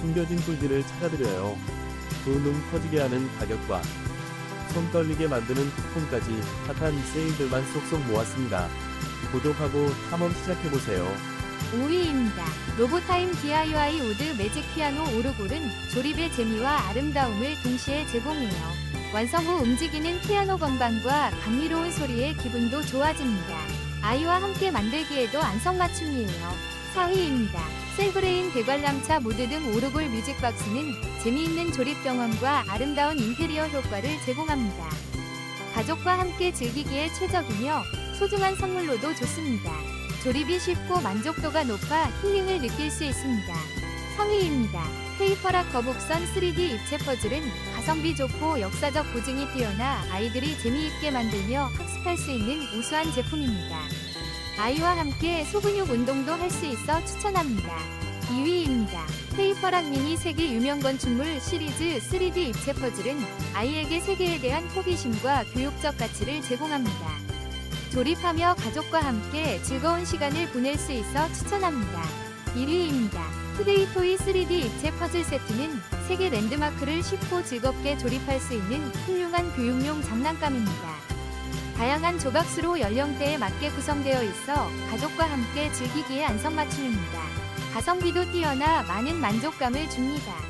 숨겨진 꿀들을 찾아드려요. 두눈 터지게 하는 가격과 손 떨리게 만드는 쿠폰까지 핫한 세일들만 쏙쏙 모았습니다. 구독하고 탐험 시작해보세요. 5위입니다. 로보타임 DIY 우드 매직 피아노 오르골은 조립의 재미와 아름다움을 동시에 제공해요. 완성 후 움직이는 피아노 건반과 감미로운 소리에 기분도 좋아집니다. 아이와 함께 만들기에도 안성맞춤이에요. 4위입니다. 셀브레인 대관람차 모드 등 오르골 뮤직박스는 재미있는 조립 경험과 아름다운 인테리어 효과를 제공합니다. 가족과 함께 즐기기에 최적이며 소중한 선물로도 좋습니다. 조립이 쉽고 만족도가 높아 힐링을 느낄 수 있습니다. 3위입니다. 페이퍼락 거북선 3D 입체 퍼즐은 가성비 좋고 역사적 고증이 뛰어나 아이들이 재미있게 만들며 학습할 수 있는 우수한 제품입니다. 아이와 함께 소근육 운동도 할 수 있어 추천합니다. 2위입니다. 페이퍼락 미니 세계 유명 건축물 시리즈 3D 입체 퍼즐은 아이에게 세계에 대한 호기심과 교육적 가치를 제공합니다. 조립하며 가족과 함께 즐거운 시간을 보낼 수 있어 추천합니다. 1위입니다. 투데이토이 3D 입체 퍼즐 세트는 세계 랜드마크를 쉽고 즐겁게 조립할 수 있는 훌륭한 교육용 장난감입니다. 다양한 조각수로 연령대에 맞게 구성되어 있어 가족과 함께 즐기기에 안성맞춤입니다. 가성비도 뛰어나 많은 만족감을 줍니다.